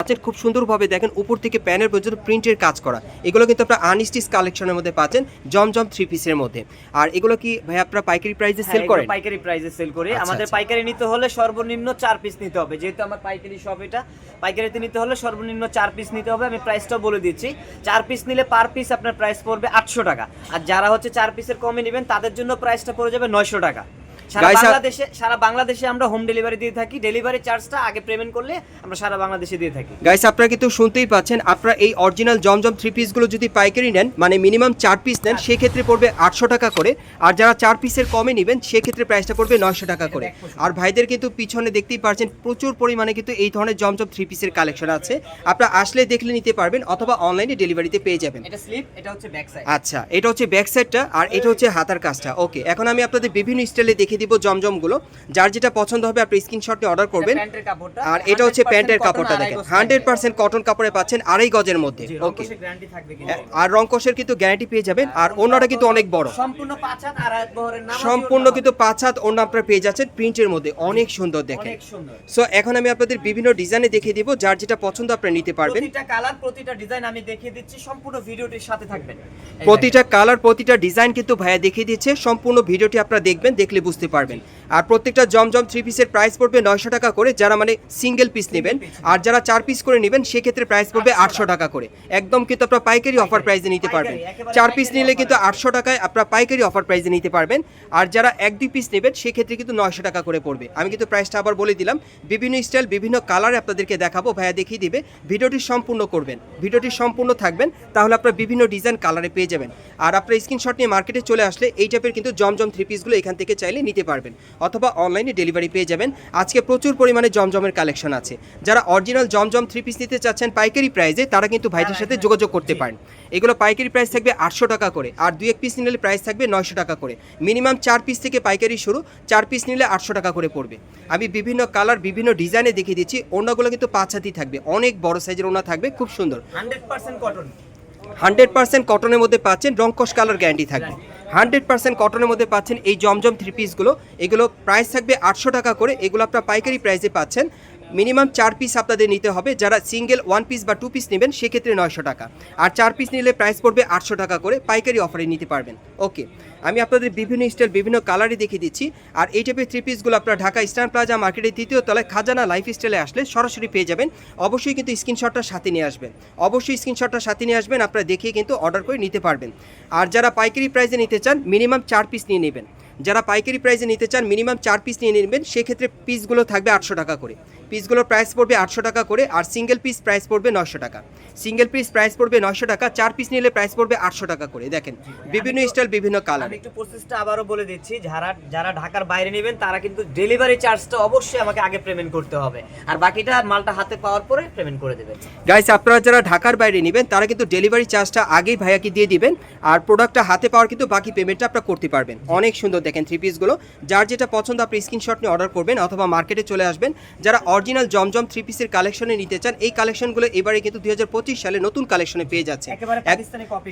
পাচ্ছেন খুব সুন্দরভাবে দেখেন উপর থেকে প্যানের পর্যন্ত প্রিন্টের কাজ করা। এগুলো কিন্তু আপনার আনস্টিচ কালেকশনের মধ্যে পাচ্ছেন জমজম থ্রি পিসের মধ্যে। আর এগুলো কি ভাই আপনারা পাইকারি প্রাইসে হ্যাঁ, সেল করেন? পাইকারি প্রাইসে সেল করি। আচ্ছা, আমাদের আচ্ছা। পাইকারি নিতে হলে সর্বনিম্ন চার পিস নিতে হবে। যেহেতু আমার পাইকারি শপ এটা পাইকারিতে নিতে হলে সর্বনিম্ন চার পিস নিতে হবে। আমি প্রাইসটাও বলে দিচ্ছি। চার পিস নিলে পার পিস আপনার প্রাইস পড়বে আটশো টাকা। আর যারা হচ্ছে চার পিসের কমে নেবেন তাদের জন্য প্রাইসটা পড়ে যাবে নয়শো টাকা। সারা বাংলাদেশে সারা বাংলাদেশে আমরা হোম ডেলিভারি দিয়ে থাকি। ডেলিভারি চার্জটা আগে পেমেন্ট করলে আমরা সারা বাংলাদেশে দিয়ে থাকি। গাইস আপনারা কিন্তু শুনতেই পাচ্ছেন আপনারা এই অরিজিনাল জমজম থ্রি পিসগুলো যদি পাইকারি নেন মানে মিনিমাম চার পিস নেন সেক্ষেত্রে পড়বে আটশো টাকা করে। আর যারা চার পিসের কমে নেবেন সেক্ষেত্রে প্রাইসটা পড়বে নয়শো টাকা করে। আর ভাইদের কিন্তু পিছনে দেখতেই পাচ্ছেন প্রচুর পরিমাণে কিন্তু এই ধরনের জমজম থ্রি পিসের কালেকশন আছে। আপনারা আসলে দেখলে নিতে পারবেন অথবা অনলাইনে ডেলিভারিতে পেয়ে যাবেন। এটা স্লিপ এটা হচ্ছে ব্যাক সাইড আচ্ছা এটা হচ্ছে ব্যাক সাইডটা আর এটা হচ্ছে হাতার কাজটা। ওকে এখন আমি আপনাদের বিভিন্ন স্টাইলে দেখিয়ে দিব জমজমগুলো। যার যেটা পছন্দ হবে আপনি স্ক্রিনশট অর্ডার করবেন। আর এটা হচ্ছে প্যান্টের কাপড়টা দেখেন। হান্ড্রেড। পার্সেন্ট কটন কাপড়ে পাচ্ছেন আড়াই গজের মধ্যে। ওকে আর রংকশের কিন্তু গ্যারান্টি পেয়ে যাবেন। আর ওনাটা কিন্তু অনেক বড়। সম্পূর্ণ কিন্তু পাঁচ হাত ওনা আপনারা পেয়ে যাচ্ছেন প্রিন্টের মধ্যে। অনেক সুন্দর দেখেন। সো এখন আমি আপনাদের বিভিন্ন ডিজাইনে দেখিয়ে দিব। যার যেটা পছন্দ আপনারা নিতে পারবেন। প্রতিটা কালার প্রতিটা ডিজাইন আমি দেখিয়ে দিচ্ছি। সম্পূর্ণ ভিডিওটির সাথে থাকবেন। প্রতিটা কালার প্রতিটা ডিজাইন কিন্তু ভাইয়া দেখিয়ে দিচ্ছে। সম্পূর্ণ ভিডিওটি আপনারা দেখবেন দেখলে বুঝতে পারবেন। আর প্রত্যেকটা জমজম থ্রি পিসের প্রাইস পড়বে নয়শো টাকা করে যারা মানে সিঙ্গেল পিস নেবেন। আর যারা চার পিস করে নেবেন সেক্ষেত্রে প্রাইস পড়বে আটশো টাকা। করে। একদম কিন্তু আপনারা পাইকারি অফার প্রাইসে নিতে পারবেন। চার পিস নিলে কিন্তু আটশো টাকায় আপনারা পাইকারি অফার প্রাইসে নিতে পারবেন। আর যারা এক দুই পিস নেবেন সেক্ষেত্রে কিন্তু নয়শো টাকা করে পড়বে। আমি কিন্তু প্রাইসটা আবার বলে দিলাম। বিভিন্ন স্টাইল বিভিন্ন কালারে আপনাদেরকে দেখাবো। ভাইয়া দেখিয়ে দিবে। ভিডিওটি সম্পূর্ণ করবেন। ভিডিওটি সম্পূর্ণ থাকবেন। তাহলে আপনারা বিভিন্ন ডিজাইন কালারে পেয়ে যাবেন। আর আপনার স্ক্রিনশট নিয়ে মার্কেটে চলে আসলে এই টাইপের কিন্তু জমজম থ্রি পিসগুলো এখান থেকে চাইলে নিতে পারবেন অথবা অনলাইনে ডেলিভারি পেয়ে যাবেন। আজকে প্রচুর পরিমাণে জমজমের কালেকশন আছে। যারা অরিজিনাল জমজম থ্রি পিস নিতে চাচ্ছেন পাইকারি প্রাইসে তারা কিন্তু ভাইটির সাথে যোগাযোগ করতে পারেন। এগুলো পাইকারি প্রাইস থাকবে আটশো টাকা করে আর দুই এক পিস নিলে প্রাইস থাকবে নয়শো টাকা করে। মিনিমাম চার পিস থেকে পাইকারি শুরু চার পিস নিলে আটশো টাকা করে পড়বে। আমি বিভিন্ন কালার বিভিন্ন ডিজাইনে দেখিয়ে দিচ্ছি ওনাগুলো কিন্তু পাঁচ হাতি থাকবে। অনেক বড় সাইজের ওনা থাকবে খুব সুন্দর। 100% কটন হান্ড্রেড পার্সেন্ট কটনের মধ্যে পাচ্ছেন রংকশ কালার গ্যারান্টি থাকবে। হান্ড্রেড পার্সেন্ট কটনের মধ্যে পাচ্ছেন এই জমজম থ্রি পিসগুলো এগুলো প্রাইস থাকবে আটশো টাকা করে। এগুলো আপনার পাইকারি প্রাইসে পাচ্ছেন। মিনিমাম চার পিস আপনাদের নিতে হবে। যারা সিঙ্গেল ওয়ান পিস বা টু পিস নেবেন, সেক্ষেত্রে নয়শো টাকা। আর চার পিস নিলে প্রাইস পড়বে আটশো টাকা করে। পাইকারি অফারে নিতে পারবেন। ওকে আমি আপনাদের বিভিন্ন স্টাইল, বিভিন্ন কালারই দেখিয়ে দিচ্ছি। আর এই টাইপের থ্রি পিসগুলো আপনারা ঢাকা ইস্টার্ন প্লাজা মার্কেটের তৃতীয় তলায় খাজানা লাইফ স্টাইলে আসলে সরাসরি পেয়ে যাবেন। অবশ্যই কিন্তু স্ক্রিনশটটা সাথে নিয়ে আসবেন। অবশ্যই স্ক্রিনশটটা সাথে নিয়ে আসবেন, আপনারা দেখিয়ে কিন্তু অর্ডার করে নিতে পারবেন। আর যারা পাইকারি প্রাইসে নিতে চান মিনিমাম চার পিস নিয়ে নেবেন। যারা পাইকারি প্রাইসে নিতে চান মিনিমাম চার পিস নিয়ে নেবেন, সেক্ষেত্রে পিসগুলো থাকবে আটশো টাকা করে। পিসগুলোর প্রাইস পড়বে আটশো টাকা করে, আর সিঙ্গেল পিস প্রাইস পড়বে নশো টাকা। সিঙ্গেল পিস প্রাইস পড়বে নশো টাকা চার পিস নিলে প্রাইস পড়বে আটশো টাকা করে। দেখেন বিভিন্ন স্টাইল বিভিন্ন কালার একটু প্রসেসটা আবারও বলে দিচ্ছি যারা যারা ঢাকার বাইরে নেবেন তারা কিন্তু ডেলিভারি চার্জটা অবশ্যই আমাকে আগে পেমেন্ট করতে হবে। আর বাকিটা মালটা হাতে পাওয়ার পরে পেমেন্ট করে দেবেন। গাইস আপনারা যারা ঢাকার বাইরে নেবেন তারা কিন্তু ডেলিভারি চার্জটা আগেই ভাইয়াকে দিয়ে দিবেন আর প্রোডাক্টটা হাতে পাওয়ার কিন্তু বাকি পেমেন্টটা আপনারা করতে পারবেন। অনেক সুন্দর দেখেন থ্রি পিসগুলো যার যেটা পছন্দ আপনি স্ক্রিনশট নিয়ে অর্ডার করবেন অথবা মার্কেটে চলে আসবেন। যারা অরিজিনাল জমজম থ্রি পিসের কালেকশনে নিতে চান এই কালেকশনগুলো এবারে কিন্তু দুই হাজার সালে নতুন কালেকশনে পেয়ে যাচ্ছে একেবারে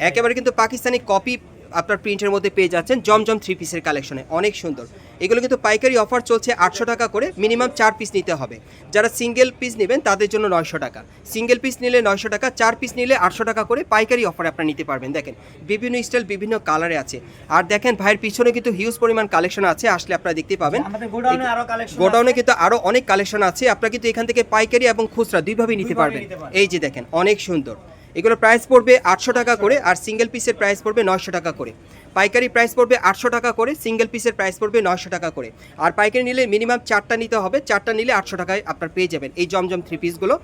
একেবারে কিন্তু পাকিস্তানি কপি আপনার প্রিন্টের মধ্যে পেয়ে যাচ্ছেন জমজম থ্রি পিসের কালেকশনে অনেক সুন্দর। এগুলো কিন্তু পাইকারি অফার চলছে আটশো টাকা করে মিনিমাম চার পিস নিতে হবে। যারা সিঙ্গেল পিস নেবেন তাদের জন্য নয়শো টাকা। সিঙ্গেল পিস নিলে নয়শো টাকা চার পিস নিলে আটশো টাকা করে পাইকারি অফারে আপনারা নিতে পারবেন। দেখেন বিভিন্ন স্টাইল বিভিন্ন কালারে আছে। আর দেখেন ভাইয়ের পিছনে কিন্তু হিউজ পরিমাণ কালেকশন আছে আসলে আপনারা দেখতে পাবেন। গোডাউনে কিন্তু আরও অনেক কালেকশন আছে। আপনারা কিন্তু এখান থেকে পাইকারি এবং খুচরা দুইভাবেই নিতে পারবেন। এই যে দেখেন অনেক সুন্দর। এগুলো প্রাইস পড়বে আটশো টাকা করে আর সিঙ্গেল পিসের প্রাইস পড়বে নয়শো টাকা করে। পাইকারি প্রাইস পড়বে আটশো টাকা করে সিঙ্গেল পিসের প্রাইস পড়বে নয়শো টাকা করে। আর পাইকারি নিলে মিনিমাম চারটা নিতে হবে, চারটা নিলে আটশো টাকায় আপনার পেয়ে যাবেন। এই জমজম থ্রি পিসগুলো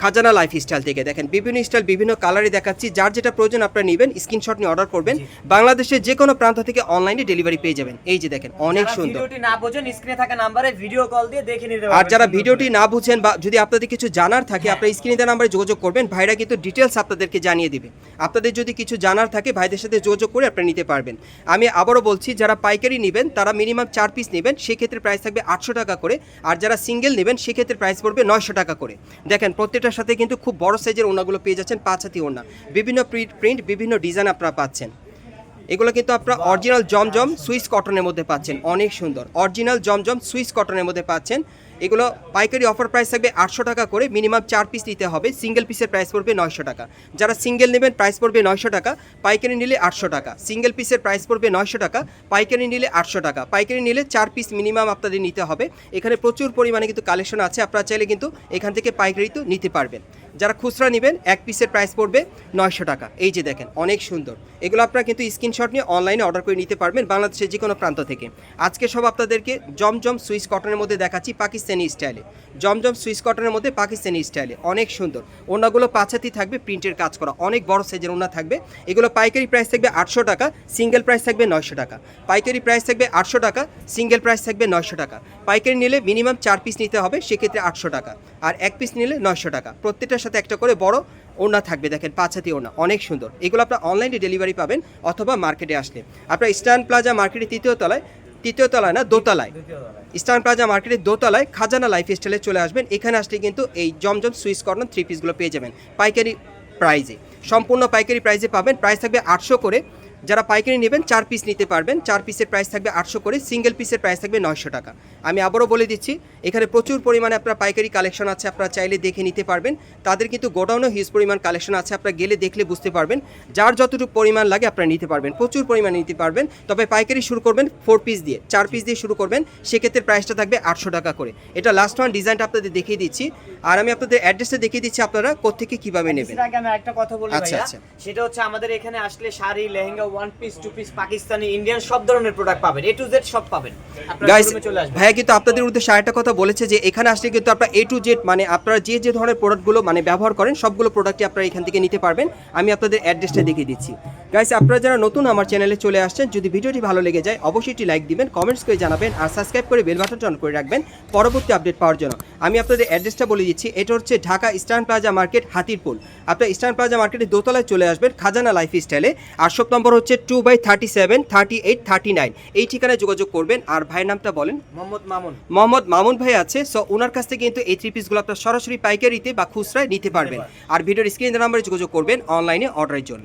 খাজানা লাইফ স্টাইল থেকে। দেখেন বিভিন্ন স্টাইল বিভিন্ন কালারে দেখাচ্ছি। যার যেটা প্রয়োজন আপনারা নেবেন স্ক্রিনশট নিয়ে অর্ডার করবেন। বাংলাদেশের যে কোনো প্রান্ত থেকে অনলাইনে ডেলিভারি পেয়ে যাবেন। এই যে দেখেন অনেক সুন্দর। ভিডিওটি না বোঝেন স্ক্রিনে থাকা নাম্বারে ভিডিও কল দিয়ে দেখে নিতে আর যারা ভিডিওটি না বুঝেন বা যদি আপনাদের কিছু জানার থাকে আপনার স্ক্রিনে দেওয়া নাম্বারে যোগাযোগ করবেন। ভাইরা কিন্তু ডিটেলস আপনাদেরকে জানিয়ে দিবে। আপনাদের যদি কিছু জানার থাকে ভাইদের সাথে যোগাযোগ করে আপনারা নিতে পারবেন। আমি আবারও বলছি যারা পাইকারি নেবেন তারা মিনিমাম চার পিস নেবেন সেক্ষেত্রে প্রাইস থাকবে আটশো টাকা করে। আর যারা সিঙ্গেল নেবেন সেক্ষেত্রে প্রাইস পড়বে নয়শো টাকা করে। দেখেন প্রত্যেকটার সাথে কিন্তু খুব বড় সাইজের ওনাগুলো পেয়ে যাচ্ছেন পাঁচ হাতি ওনা বিভিন্ন প্রিন্ট বিভিন্ন ডিজাইন আপনারা পাচ্ছেন। এগুলো কিন্তু আপনারা অরিজিনাল জমজম সুইস কটনের মধ্যে পাচ্ছেন। অনেক সুন্দর। অরিজিনাল জমজম সুইস কটনের মধ্যে পাচ্ছেন। এগুলো পাইকারি অফার প্রাইস থাকবে আটশো টাকা করে। মিনিমাম চার পিস নিতে হবে। সিঙ্গেল পিসের প্রাইস পড়বে নয়শো টাকা। যারা সিঙ্গেল নেবেন প্রাইস পড়বে নয়শো টাকা। পাইকারি নিলে আটশো টাকা। সিঙ্গেল পিসের প্রাইস পড়বে নয়শো টাকা। পাইকারি নিলে আটশো টাকা। পাইকারি নিলে চার পিস মিনিমাম আপনাদের নিতে হবে। এখানে প্রচুর পরিমাণে কিন্তু কালেকশন আছে। আপনারা চাইলে কিন্তু এখান থেকে পাইকারি তো নিতে পারবেন। যারা খুচরা নেবেন, এক পিসের প্রাইস পড়বে নয়শো টাকা। এই যে দেখেন, অনেক সুন্দর। এগুলো আপনারা কিন্তু স্ক্রিনশট নিয়ে অনলাইনে অর্ডার করে নিতে পারবেন বাংলাদেশের যে কোনো প্রান্ত থেকে। আজকে সব আপনাদেরকে জমজম সুইস কটনের মধ্যে দেখাচ্ছি পাকিস্তানি স্টাইলে জমজম সুইস কটনের মধ্যে পাকিস্তানি স্টাইলে অনেক সুন্দর। ওনাগুলো পাঁচাতি থাকবে, প্রিন্টের কাজ করা। অনেক বড় সাইজের ওনা থাকবে। এগুলো পাইকারি প্রাইস থাকবে আটশো টাকা সিঙ্গেল প্রাইস থাকবে নয়শো টাকা। পাইকারি প্রাইস থাকবে আটশো টাকা সিঙ্গেল প্রাইস থাকবে নয়শো টাকা। পাইকারি নিলে মিনিমাম চার পিস নিতে হবে, সেক্ষেত্রে আটশো টাকা। আর এক পিস নিলে নয়শো টাকা। প্রত্যেকটার সাথে একটা করে বড় ওড়না থাকবে। দেখেন পাঁচ হাতি ওড়না অনেক সুন্দর। এগুলো আপনার অনলাইনে ডেলিভারি পাবেন অথবা মার্কেটে আসলে। আপনার ইস্টার্ন প্লাজা মার্কেটের তৃতীয় তলায় তৃতীয় তলায় না দোতলায়। ইস্টার্ন প্লাজা মার্কেটের দোতলায় খাজানা লাইফ স্টাইলে চলে আসবেন। এখানে আসলে কিন্তু এই জমজম সুইস কর্নার থ্রি পিসগুলো পেয়ে যাবেন। পাইকারি প্রাইজে সম্পূর্ণ পাইকারি প্রাইজে পাবেন। প্রাইস থাকবে আটশো করে। যারা পাইকারি নেবেন চার পিস নিতে পারবেন। চার পিসের প্রাইস থাকবে আটশো করে সিঙ্গেল পিসের প্রাইস থাকবে নয়শো টাকা। আমি আবারও বলে দিচ্ছি এখানে প্রচুর পরিমাণে আপনার পাইকারি কালেকশন আছে আপনারা চাইলে দেখে নিতে পারবেন। তাদের কিন্তু গোডাউনও হিউজ পরিমাণ কালেকশন আছে আপনারা গেলে দেখলে বুঝতে পারবেন। যার যতটুকু পরিমাণ লাগে আপনারা নিতে পারবেন প্রচুর পরিমাণে নিতে পারবেন। তবে পাইকারি শুরু করবেন ফোর পিস দিয়ে চার পিস দিয়ে শুরু করবেন সেক্ষেত্রে প্রাইসটা থাকবে আটশো টাকা করে। এটা লাস্ট ওয়ান ডিজাইনটা আপনাদের দেখিয়ে দিচ্ছি। আর আমি আপনাদের অ্যাড্রেসটা দেখিয়ে দিচ্ছি আপনারা কোথেকে কীভাবে নেবেন। আগে আমি একটা কথা বলি আচ্ছা, আচ্ছা। সেটা হচ্ছে আমাদের এখানে আসলে sari lehenga one piece two piece Pakistani Indian সব ধরনের প্রোডাক্ট পাবেন এ টু জেড সব পাবেন। গাইস ভাইয়া কিন্তু আপনাদের উদ্দেশ্যে আরেকটা কথা বলেছে যে এখানে আসলে কিন্তু আপনারা এ টু জেড মানে আপনারা যে যে ধরনের প্রোডাক্টগুলো মানে ব্যবহার করেন সবগুলো প্রোডাক্টই আপনারা এখান থেকে নিতে পারবেন। আমি আপনাদের অ্যাড্রেসটা দেখিয়ে দিচ্ছি। গাইস আপনারা যারা নতুন আমার চ্যানেলে চলে আসছেন যদি ভিডিওটি ভালো লেগে যায় অবশ্যই একটি লাইক দিবেন কমেন্টস করে জানাবেন আর সাবস্ক্রাইব করে বেল বাটনটা অন করে রাখবেন পরবর্তী আপডেট পাওয়ার জন্য। আমি আপনাদের অ্যাড্রেসটা বলে দিচ্ছি এটা হচ্ছে Dhaka Eastern Plaza market Hatirpool. আপনার ইস্টার্ন প্লাজা মার্কেটের দোতলায় চলে আসবেন খাজানা লাইফ স্টাইলে আর শপ নম্বর হচ্ছে two by thirty seven thirty eight thirty nine এই ঠিকানায় যোগাযোগ করবেন আর ভাইয়ের নামটা বলেন। মোহাম্মদ মামুন। মোহাম্মদ মামুন ভাই আছে সো ওনার কাছ থেকে কিন্তু এই থ্রি পিসগুলো আপনার সরাসরি পাইকারিতে বা খুচরায় নিতে পারবেন। আর ভিডিওর স্ক্রিন নাম্বারে যোগাযোগ করবেন অনলাইনে অর্ডারের জন্য।